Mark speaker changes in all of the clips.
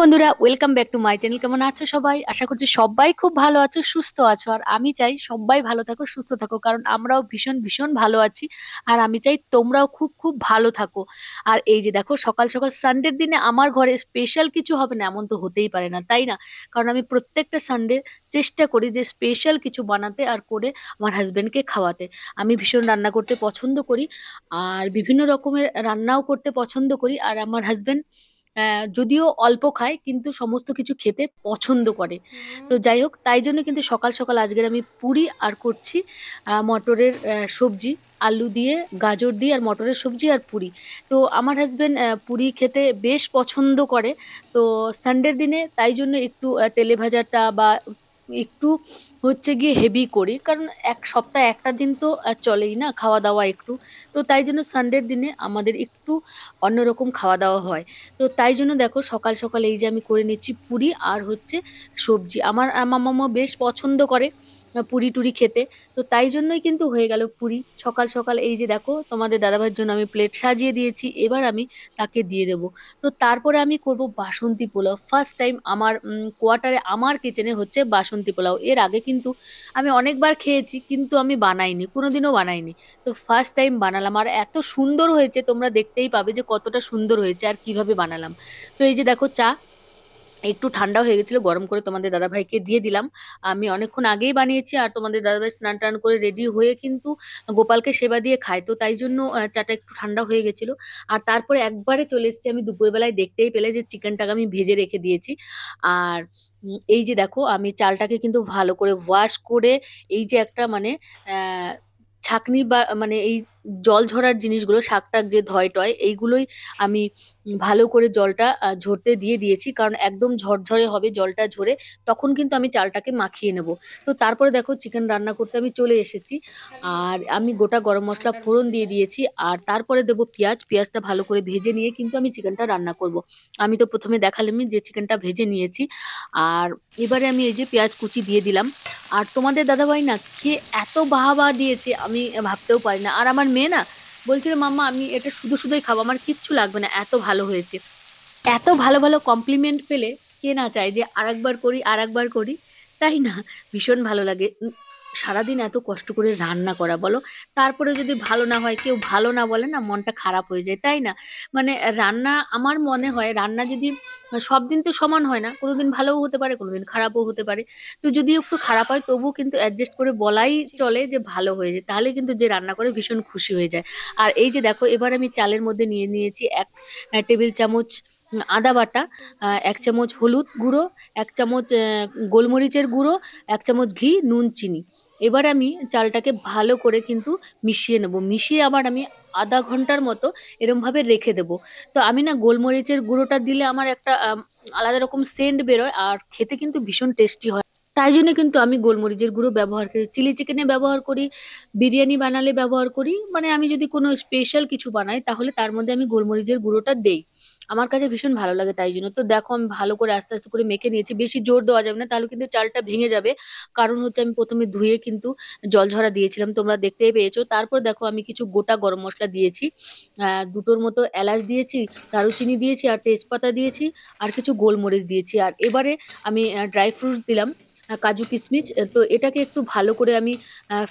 Speaker 1: বন্ধুরা welcome back to my channel কেমন আছো সবাই? আশা করছি সবাই খুব ভালো আছো, সুস্থ আছো। আর আমি চাই সবাই ভালো থাকো, সুস্থ থাকো, কারণ আমরাও ভীষণ ভীষণ ভালো আছি। আর আমি চাই তোমরাও খুব খুব ভালো থাকো। আর এই যে দেখো, সকাল সকাল সানডের দিনে আমার ঘরে স্পেশাল কিছু হবে না, এমন তো হতেই পারে না, তাই না? কারণ আমি প্রত্যেকটা সানডে চেষ্টা করি যে স্পেশাল কিছু বানাতে আর করে আমার হাজব্যান্ডকে খাওয়াতে। আমি ভীষণ রান্না করতে পছন্দ করি, আর বিভিন্ন রকমের রান্নাও করতে পছন্দ করি। আর আমার হাজব্যান্ড যদিও অল্প খায় কিন্তু সমস্ত কিছু খেতে পছন্দ করে। তো যাই হোক তাই জন্য কিন্তু সকাল সকাল আজকের আমি পুরি আর করছি মটরের সবজি আলু দিয়ে গাজর দিয়ে আর মটরের সবজি আর পুরি। তো আমার হাজব্যান্ড পুরি খেতে বেশ পছন্দ করে। তো সানডের দিনে তাই জন্য একটু তেলে ভাজাটা বা একটু হচ্ছে গিয়ে হেভি করি। কারণ এক সপ্তাহে একটা দিন তো চলেই না খাওয়া দাওয়া একটু। তো তাই জন্য সানডের দিনে আমাদের একটু অন্যরকম খাওয়া দাওয়া হয়। তো তাই জন্য দেখো সকাল সকাল এই যে আমি করে নিচ্ছি পুরি আর হচ্ছে সবজি। আমার মামা বেশ পছন্দ করে। পুরি টুরি খেতে। তো তাই জন্যই কিন্তু হয়ে গেল পুরি। সকাল সকাল এই যে দেখো, তোমাদের দাদাভাইয়ের জন্য আমি প্লেট সাজিয়ে দিয়েছি, এবার আমি তাকে দিয়ে দেবো। তো তারপরে আমি করব বাসন্তী পোলাও। ফার্স্ট টাইম আমার কোয়ার্টারে আমার কিচেনে হচ্ছে বাসন্তী পোলাও। এর আগে কিন্তু আমি অনেকবার খেয়েছি, কিন্তু আমি বানাইনি, কোনোদিনও বানাইনি। তো ফার্স্ট টাইম বানালাম। আর এত সুন্দর হয়েছে, তোমরা দেখতেই পাবে যে কতটা সুন্দর হয়েছে আর কীভাবে বানালাম। তো এই যে দেখো চা একটু ঠান্ডা হয়ে গেছিল, গরম করে তোমাদের দাদাভাইকে দিয়ে দিলাম। আমি অনেকক্ষণ আগেই বানিয়েছি আর তোমাদের দাদাভাই স্নান টান করে রেডি হয়ে কিন্তু গোপালকে সেবা দিয়ে খায়। তো তাই জন্য চাটা একটু ঠান্ডা হয়ে গেছিল। আর তারপরে একবারে চলে এসেছি আমি দুপুরবেলায়। দেখতেই পেলে যে চিকেনটাকে আমি ভেজে রেখে দিয়েছি। আর এই যে দেখো, আমি চালটাকে কিন্তু ভালো করে ওয়াশ করে এই যে একটা মানে ছাঁকনি বা মানে এই জল ঝরার জিনিসগুলো শাক টাক যে ধয় টয় এইগুলোই আমি ভালো করে জলটা ঝরতে দিয়ে দিয়েছি। কারণ একদম ঝরঝরে হবে জলটা ঝরে, তখন কিন্তু আমি চালটাকে মাখিয়ে নেব। তো তারপরে দেখো চিকেন রান্না করতে আমি চলে এসেছি। আর আমি গোটা গরম মশলা ফোড়ন দিয়ে দিয়েছি। আর তারপরে দেবো পেঁয়াজ। পেঁয়াজটা ভালো করে ভেজে নিয়ে কিন্তু আমি চিকেনটা রান্না করব। আমি তো ১ম এ দেখালামই যে চিকেনটা ভেজে নিয়েছি। আর এবারে আমি এই যে পেঁয়াজ কুচি দিয়ে দিলাম। আর তোমাদের দাদাভাই না কে এত বাহাবা দিয়েছে আমি ভাবতেও পারি না। আর আমার মেয়ে না বলছিল, "মাম্মা আমি এটা শুধু, শুধুই খাব। আমার কিচ্ছু লাগবে না। এত ভালো হয়েছে।" এত ভালো, ভালো কমপ্লিমেন্ট পেলে কে না চায় যে আর একবার করি, আর একবার করি, তাই না? ভীষণ ভালো লাগে। সারাদিন এত কষ্ট করে রান্না করা বলো? তারপরে যদি ভালো না হয়, কেউ ভালো না বলে না মনটা খারাপ হয়ে যায়, তাই না? মানে রান্না আমার মনে হয় রান্না যদি সব দিন তো সমান হয় না। কোনো দিন ভালোও হতে পারে, কোনো দিন খারাপও হতে পারে। তো যদি একটু খারাপ হয় তবুও কিন্তু অ্যাডজাস্ট করে বলাই চলে যে ভালো হয়ে যায় তাহলে কিন্তু যে রান্না করে ভীষণ খুশি হয়ে যায়। আর এই যে দেখো এবার আমি চালের মধ্যে নিয়ে নিয়েছি এক টেবিল চামচ আদা বাটা, ১ চামচ হলুদ গুঁড়ো, এক চামচ গোলমরিচের গুঁড়ো, এক চামচ ঘি, নুন, চিনি। এবার আমি চালটাকে ভালো করে কিন্তু মিশিয়ে নেব। মিশিয়ে আবার আমি আধা ঘণ্টার মতো এরমভাবে রেখে দেব। তো আমি না গোলমরিচের গুঁড়োটা দিলে আমার একটা আলাদা রকম সেন্ট বেরোয় আর খেতে কিন্তু ভীষণ টেস্টি হয়। তাই জন্য কিন্তু আমি গোলমরিচের গুঁড়ো ব্যবহার করি। চিলি চিকেনে ব্যবহার করি, বিরিয়ানি বানালে ব্যবহার করি। মানে আমি যদি কোনো স্পেশাল কিছু বানাই তাহলে তার মধ্যে আমি গোলমরিচের গুঁড়োটা দেই। আমার কাছে ভীষণ ভালো লাগে তাই জন্য। তো দেখো আমি ভালো করে আস্তে, আস্তে করে মেখে নিয়েছি। বেশি জোর দেওয়া যাবে না তাহলে কিন্তু চালটা ভেঙে যাবে। কারণ হচ্ছে আমি প্রথমে ধুয়ে কিন্তু জলঝরা দিয়েছিলাম তোমরা দেখতেই পেয়েছ। তারপর দেখো আমি কিছু গোটা গরম মশলা দিয়েছি। দুটোর মতো এলাচ দিয়েছি, দারুচিনি দিয়েছি আর তেজপাতা দিয়েছি আর কিছু গোলমরিচ দিয়েছি। আর এবারে আমি ড্রাই ফ্রুটস দিলাম। কাজু কিশমিশ। তো এটাকে একটু ভালো করে আমি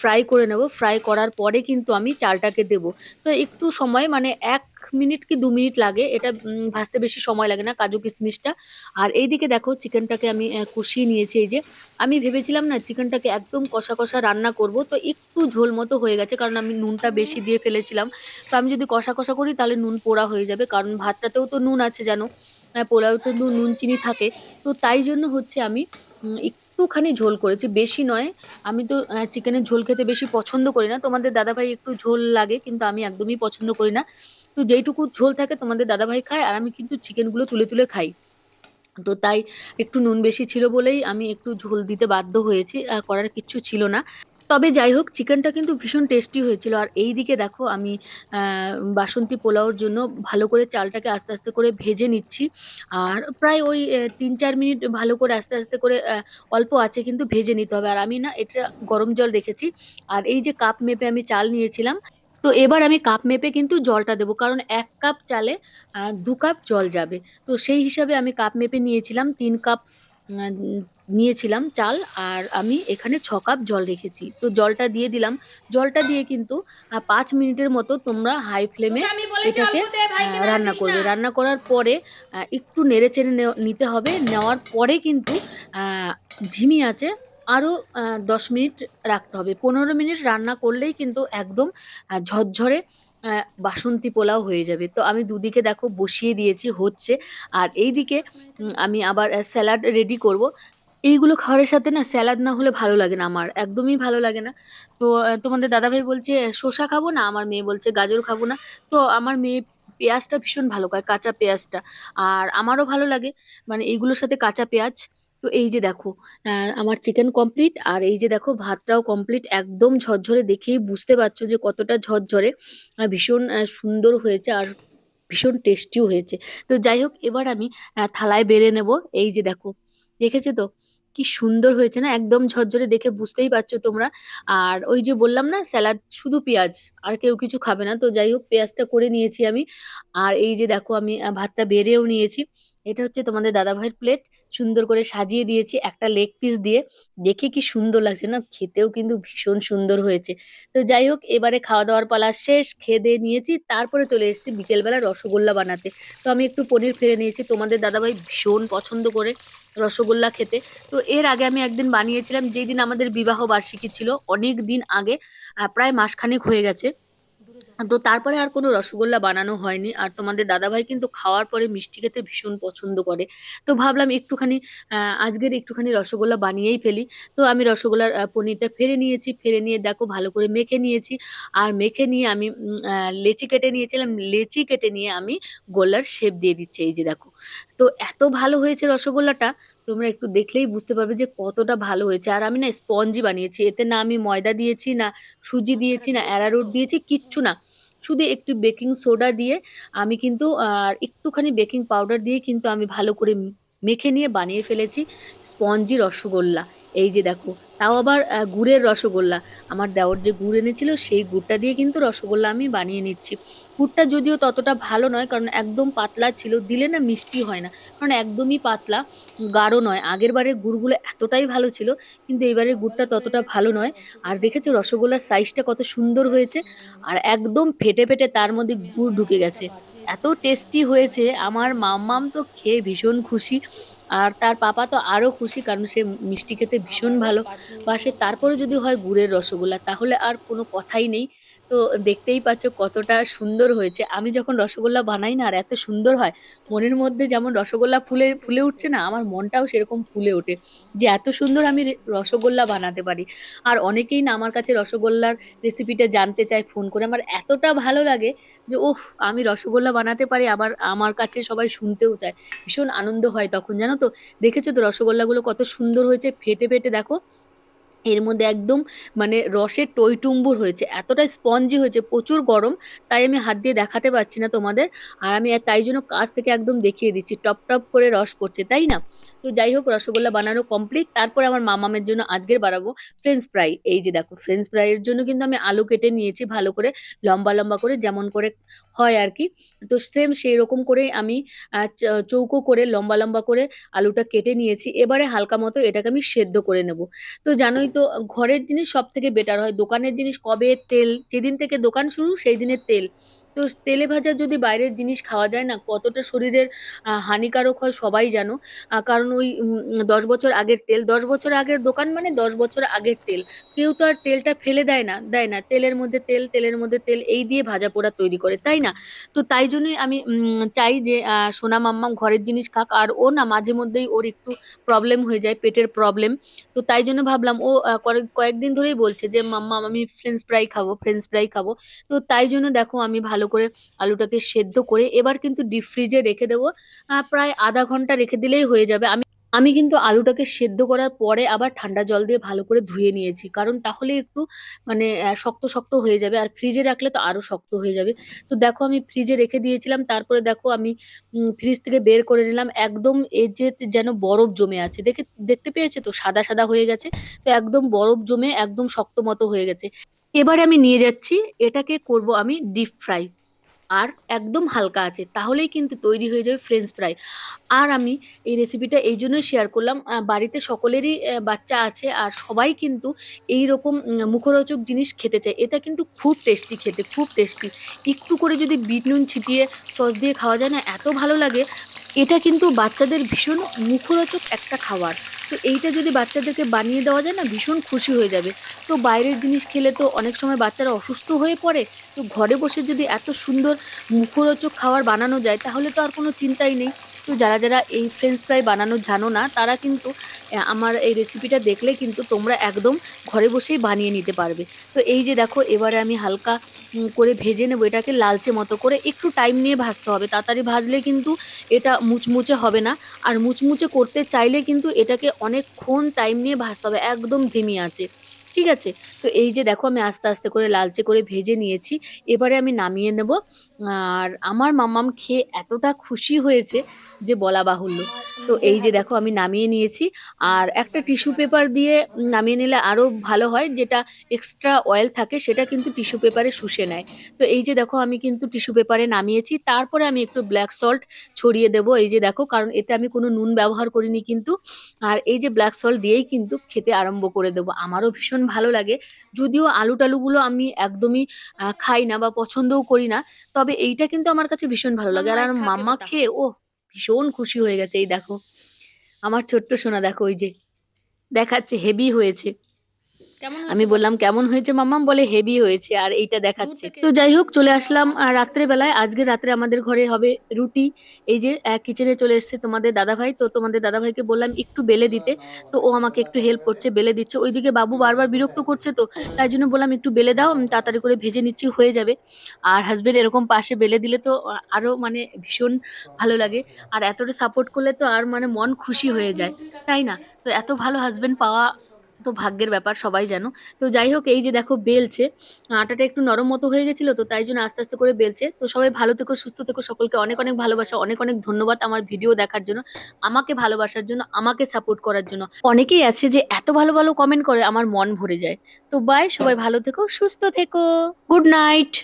Speaker 1: ফ্রাই করে নেব। ফ্রাই করার পরে কিন্তু আমি চালটাকে দেব। তো একটু সময় মানে এক মিনিট কি দু মিনিট লাগে। এটা ভাজতে বেশি সময় লাগে না কাজু কিশমিশটা। আর এইদিকে দেখো চিকেনটাকে আমি কষিয়ে নিয়েছি এই যে। আমি ভেবেছিলাম না চিকেনটাকে একদম কষা, কষা রান্না করব। তো একটু ঝোল মতো হয়ে গেছে কারণ আমি নুনটা বেশি দিয়ে ফেলেছিলাম। তো আমি যদি কষা, কষা করি তাহলে নুন পোড়া হয়ে যাবে। কারণ ভাতটাতেও তো নুন আছে জানো। অ্যা পোলাওতে তো নুন চিনি থাকে। তো তাই জন্য হচ্ছে আমি একটুখানি ঝোল করেছি, বেশি নয়। আমি তো চিকেনের ঝোল খেতে বেশি পছন্দ করি না। তোমাদের দাদাভাই একটু ঝোল লাগে কিন্তু আমি একদমই পছন্দ করি না। তো যেইটুকু ঝোল থাকে তোমাদের দাদাভাই খায় আর আমি কিন্তু চিকেনগুলো তুলে, তুলে খাই। তো তাই একটু নুন বেশি ছিল বলেই আমি একটু ঝোল দিতে বাধ্য হয়েছি। করার কিচ্ছু ছিল না। তবে যাই হোক চিকেনটা কিন্তু ভীষণ টেস্টি হয়েছিল। আর এই দিকে দেখো, আমি বাসন্তী পোলাওর জন্য ভালো করে চালটাকে আস্তে আস্তে করে ভেজে নিচ্ছি। আর প্রায় ওই তিন চার মিনিট ভালো করে আস্তে আস্তে করে অল্প আছে কিন্তু ভেজে নিতে হবে। আর আমি না, এটা গরম জল রেখেছি। আর এই যে কাপ মেপে আমি চাল নিয়েছিলাম, তো এবার আমি কাপ মেপে কিন্তু জলটা দেবো। কারণ এক কাপ চালে দু কাপ জল যাবে। তো সেই হিসাবে আমি কাপ মেপে নিয়েছিলাম। তিন কাপ নিয়েছিলাম চাল আর আমি এখানে ছ কাপ জল রেখেছি। তো জলটা দিয়ে দিলাম। জলটা দিয়ে কিন্তু পাঁচ মিনিটের মতো তোমরা হাই ফ্লেমে এটাকে রান্না করবে। রান্না করার পরে একটু নেড়ে চেড়ে নিতে হবে। নেওয়ার পরে কিন্তু ধিমি আছে আরও দশ মিনিট রাখতে হবে। পনেরো মিনিট রান্না করলেই কিন্তু একদম ঝরঝরে বাসন্তী পোলাও হয়ে যাবে। তো আমি দুদিকে দেখো বসিয়ে দিয়েছি হচ্ছে। আর এইদিকে উম, আমি আবার স্যালাড রেডি করব। এইগুলো খাবারের সাথে না স্যালাড না হলে ভালো লাগে না আমার একদমই ভালো লাগে না। তো তোমাদের দাদাভাই বলছে শসা খাব না? আমার মেয়ে বলছে গাজর খাব না। তো আমার মেয়ে পেঁয়াজটা ভীষণ ভালো খায় কাঁচা পেঁয়াজটা। আর আমারও ভালো লাগে মানে এইগুলোর সাথে কাঁচা পেঁয়াজ তো এই যে দেখো আমার চিকেন কমপ্লিট আর এই যে দেখো ভাতটাও কমপ্লিট একদম ঝরঝরে দেখেই বুঝতে পারছ যে কতটা ঝরঝরে ভীষণ সুন্দর হয়েছে আর ভীষণ টেস্টিও হয়েছে। তো যাই হোক, এবার আমি থালায় বেড়ে নেব। এই যে দেখো, দেখেছ তো? কি সুন্দর হয়েছে না? একদম ঝরঝরে দেখে বুঝতেই পারছ তোমরা। আর ওই যে বললাম না, স্যালাড শুধু পেঁয়াজ, আর কেউ কিছু খাবে না। তো যাই হোক, পেঁয়াজটা করে নিয়েছি আমি। আর এই যে দেখো আমি ভাতটা বেড়েও নিয়েছি। এটা হচ্ছে তোমাদের দাদাভাইয়ের প্লেট সুন্দর করে সাজিয়ে দিয়েছি একটা লেগ পিস দিয়ে। দেখে কি সুন্দর লাগছে না? খেতেও কিন্তু ভীষণ সুন্দর হয়েছে। তো যাই হোক, এবারে খাওয়া দাওয়ার পালা শেষ, খেয়ে দিয়ে নিয়েছি। তারপরে চলে এসেছি বিকেলবেলা রসগোল্লা বানাতে। তো আমি একটু পনির ফেলে নিয়েছি। তোমাদের দাদাভাই ভীষণ পছন্দ করে রসগোল্লা খেতে। তো এর আগে আমি একদিন বানিয়েছিলাম, যেই দিন আমাদের বিবাহ বার্ষিকী ছিল, অনেক দিন আগে প্রায় মাসখানেক হয়ে গেছে। তো তারপরে আর কোনো রসগোল্লা বানানো হয়নি। আর তোমাদের দাদাভাই কিন্তু খাওয়ার পরে মিষ্টি খেতে ভীষণ পছন্দ করে। তো ভাবলাম একটুখানি আজকের একটুখানি রসগোল্লা বানিয়েই ফেলি। তো আমি রসগোল্লার পনিরটা ফেরে নিয়েছি ফেরে নিয়ে দেখো ভালো করে মেখে নিয়েছি। আর মেখে নিয়ে আমি লেচি কেটে নিয়েছিলাম। লেচি কেটে নিয়ে আমি গোল্লার শেপ দিয়ে দিচ্ছি। এই যে দেখো। তো এত ভালো হয়েছে রসগোল্লাটা। তোমরা একটু দেখলেই বুঝতে পারবে যে কতটা ভালো হয়েছে। আর আমি না স্পঞ্জি বানিয়েছি, এতে না আমি ময়দা দিয়েছি, না সুজি দিয়েছি, না অ্যারারুট দিয়েছি, কিচ্ছু না। শুধু একটু বেকিং সোডা দিয়ে আমি কিন্তু, আর একটুখানি বেকিং পাউডার দিয়ে কিন্তু আমি ভালো করে মেখে নিয়ে বানিয়ে ফেলেছি স্পঞ্জি রসগোল্লা। এই যে দেখো, তাও আবার গুড়ের রসগোল্লা। আমার দেওর যে গুড় এনেছিল, সেই গুড়টা দিয়ে কিন্তু রসগোল্লা আমি বানিয়ে নিচ্ছি। গুড়টা যদিও ততটা ভালো নয়, কারণ একদম পাতলা ছিল, দিলে না মিষ্টি হয় না। কারণ একদমই পাতলা, গাঢ় নয়। আগের বারের গুড়গুলো এতটাই ভালো ছিল, কিন্তু এবারের গুড়টা ততটা ভালো নয়। আর দেখেছ, রসগোল্লার সাইজটা কত সুন্দর হয়েছে, আর একদম ফেটে ফেটে তার মধ্যে গুড় ঢুকে গেছে। এত টেস্টি হয়েছে, আমার মাম্মাম তো খেয়ে ভীষণ খুশি। আর তার পাপা তো আরও খুশি, কারণ সে মিষ্টি খেতে ভীষণ ভালো। বা সে তারপরে যদি হয় গুড়ের রসগোল্লা, তাহলে আর কোনো কথাই নেই। তো দেখতেই পাচ্ছ কতটা সুন্দর হয়েছে। আমি যখন রসগোল্লা বানাই না আর এত সুন্দর হয়, মনের মধ্যে যেমন রসগোল্লা ফুলে ফুলে উঠছে না, আমার মনটাও সেরকম ফুলে ওঠে যে এত সুন্দর আমি রসগোল্লা বানাতে পারি। আর অনেকেই না আমার কাছে রসগোল্লার রেসিপিটা জানতে চায় ফোন করে। আমার এতটা ভালো লাগে যে, ওহ, আমি রসগোল্লা বানাতে পারি। আবার আমার কাছে সবাই শুনতেও চায়। ভীষণ আনন্দ হয় তখন, জানো তো? দেখেছ তো রসগোল্লাগুলো কত সুন্দর হয়েছে? ফেটে ফেটে, দেখো। এর মধ্যে একদম মানে রসের টইটুম্বুর হয়েছে এতটা স্পঞ্জি হয়েছে, প্রচুর গরম, তাই আমি হাত দিয়ে দেখাতে পারছি না তোমাদের, আর আমি তাই জন্য কাছ থেকে একদম দেখিয়ে দিচ্ছি, টপ টপ করে রস পড়ছে, তাই না? তো যাই হোক, রসগোল্লা বানানো কমপ্লিট তারপর আমার মামামের জন্য আজকের বানাবো ফ্রেঞ্চ ফ্রাই এই যে দেখো ফ্রেঞ্চ ফ্রাইয়ের জন্য কিন্তু আমি আলু কেটে নিয়েছি ভালো করে, লম্বা লম্বা করে, যেমন করে হয় আর কি, তো সেম সেই রকম করে আমি চৌকো করে লম্বা লম্বা করে আলুটা কেটে নিয়েছি, এবারে হালকা মতো এটাকে আমি সেদ্ধ করে নেব, তো জানোই তো ঘরের জিনিস সব থেকে বেটার হয়। দোকানের জিনিস কবে তেল? যেদিন থেকে দোকান শুরু, সেই দিনের তেল। তো তেলে ভাজা যদি বাইরের জিনিস খাওয়া যায় না, কতটা শরীরের হানিকারক হয় সবাই জানো। কারণ ওই দশ বছর আগের তেল, দশ বছর আগের দোকান মানে দশ বছর আগের তেল। কেউ তো আর তেলটা ফেলে দেয় না দেয় না। তেলের মধ্যে তেল, তেলের মধ্যে তেল, এই দিয়ে ভাজা পোড়া তৈরি করে, তাই না? তো তাই জন্যই আমি চাই যে সোনা মাম্মাম ঘরের জিনিস খাক, আর ও না মাঝে মধ্যেই ওর একটু প্রবলেম হয়ে যায়, পেটের প্রবলেম তো তাই জন্য ভাবলাম, ও কয়েক- কয়েকদিন ধরেই বলছে যে মাম্মা আমি ফ্রেঞ্চ ফ্রাই খাব ফ্রেঞ্চ ফ্রাই খাব। তো তাই জন্য দেখো, আমি ভালো করে আলুটাকে সেদ্ধ করে এবার কিন্তু ডিপ ফ্রিজে রেখে দেবো। প্রায় আধা ঘণ্টা রেখে দিলেই হয়ে যাবে। আমি আমি কিন্তু আলুটাকে সেদ্ধ করার পরে আবার ঠান্ডা জল দিয়ে ভালো করে ধুয়ে নিয়েছি। কারণ তাহলে একটু মানে শক্ত শক্ত হয়ে যাবে। আর ফ্রিজে রাখলে তো আরও শক্ত হয়ে যাবে। তো দেখো আমি ফ্রিজে রেখে দিয়েছিলাম। তারপরে দেখো আমি ফ্রিজ থেকে বের করে নিলাম। একদম এই যে যেন বরফ জমে আছে। দেখে, দেখতে পেয়েছে তো? সাদা সাদা হয়ে গেছে। তো একদম বরফ জমে একদম শক্ত মতো হয়ে গেছে। এবারে আমি নিয়ে যাচ্ছি, এটাকে করব আমি ডিপ ফ্রাই আর একদম হালকা আছে, তাহলেই কিন্তু তৈরি হয়ে যাবে ফ্রেঞ্চ ফ্রাই আর আমি এই রেসিপিটা এই জন্যই শেয়ার করলাম বাড়িতে সকলেরই বাচ্চা আছে আর সবাই কিন্তু এই রকম মুখরোচক জিনিস খেতে চায়। এটা কিন্তু খুব টেস্টি খেতে, খুব টেস্টি একটু করে যদি বিট নুন ছিটিয়ে সস দিয়ে খাওয়া যায় না, এত ভালো লাগে এটা কিন্তু বাচ্চাদের ভীষণ মুখরোচক একটা খাবার। তো এইটা যদি বাচ্চাদেরকে বানিয়ে দেওয়া যায় না, ভীষণ খুশি হয়ে যাবে। তো বাইরের জিনিস খেলে তো অনেক সময় বাচ্চারা অসুস্থ হয়ে পড়ে। তো ঘরে বসে যদি এত সুন্দর মুখরোচক খাবার বানানো যায়, তাহলে তো আর কোনো চিন্তাই নেই। তো যারা যারা এই ফ্রেঞ্চ ফ্রাই বানানো জানো না, তারা কিন্তু আমার এই রেসিপিটা দেখলে কিন্তু তোমরা একদম ঘরে বসেই বানিয়ে নিতে পারবে। তো এই যে দেখো, এবারে আমি হালকা করে ভেজে নেব এটাকে লালচে মতো করে। একটু টাইম নিয়ে ভাজতে হবে। তাড়াতাড়ি ভাজলে কিন্তু এটা মুচমুচে হবে না। আর মুচমুচে করতে চাইলে কিন্তু এটাকে অনেকক্ষণ টাইম নিয়ে ভাজতে হবে। একদম ধিমি আছে। ঠিক আছে? তো এই যে দেখো, আমি আস্তে আস্তে করে লালচে করে ভেজে নিয়েছি। এবারে আমি নামিয়ে নেব। আর আমার মাম্মাম খেয়ে এতটা খুশি হয়েছে যে বলা বাহুল্য। তো এই যে দেখো আমি নামিয়ে নিয়েছি। আর একটা টিস্যু পেপার দিয়ে নামিয়ে নিলে আরও ভালো হয় যেটা এক্সট্রা অয়েল থাকে সেটা কিন্তু টিস্যু পেপারে শুষে নেয়। তো এই যে দেখো আমি কিন্তু টিস্যু পেপারে নামিয়েছি। তারপরে আমি একটু ব্ল্যাক সল্ট ছড়িয়ে দেবো এই যে দেখো কারণ এতে আমি কোনো নুন ব্যবহার করিনি কিন্তু। আর এই যে ব্ল্যাক সল্ট দিয়েই কিন্তু খেতে আরম্ভ করে দেবো। আমারও ভীষণ ভালো লাগে। যদিও আলু টালুগুলো আমি একদমই খাই না বা পছন্দও করি না তবে এইটা কিন্তু আমার কাছে ভীষণ ভালো লাগে। আর আমার মাম্মা খেয়ে ও ভীষণ খুশি হয়ে গেছে। এই দেখো, আমার ছোট্ট সোনা দেখো, ওই যে দেখাচ্ছে হেভি হয়েছে। আমি বললাম কেমন হয়েছে মাম্মাম? বলে হেভি হয়েছে। আর এইটা দেখাচ্ছে। তো যাই হোক চলে আসলাম। আহ, রাত্রে বেলায় আজকে রাত্রে আমাদের ঘরে হবে রুটি। এই যে কিচেনে চলে এসেছে তোমাদের দাদাভাই। তো তোমাদের দাদাভাইকে বললাম একটু বেলে দিতে। তো ও আমাকে একটু হেল্প করছে বেলে দিচ্ছে। ওইদিকে বাবু বারবার বিরক্ত করছে তো তাই জন্য বললাম একটু বেলে দাও আমি তাড়াতাড়ি করে ভেজে নিচ্ছি হয়ে যাবে। আর হাজবেন্ড এরকম পাশে বেলে দিলে তো আরও মানে ভীষণ ভালো লাগে। আর এতটা সাপোর্ট করলে তো আর মানে মন খুশি হয়ে যায়। তাই না? তো এত ভালো হাজবেন্ড পাওয়া তো ভাগ্যের ব্যাপার, সবাই জানো। তো যাই হোক, এই যে দেখো বেলছে, আটাটা একটু নরম মতো হয়ে গেছিল তো তাই জন্য আস্তে আস্তে করে বেলছে। তো সবাই ভালো থেকো, সুস্থ থেকো, সকলকে অনেক অনেক ভালোবাসা, অনেক অনেক ধন্যবাদ আমার ভিডিও দেখার জন্য, আমাকে ভালোবাসার জন্য, আমাকে সাপোর্ট করার জন্য। অনেকেই আছে যে এত ভালো ভালো কমেন্ট করে, আমার মন ভরে যায়। তো বাই সবাই ভালো থেকো, সুস্থ থেকো। Good night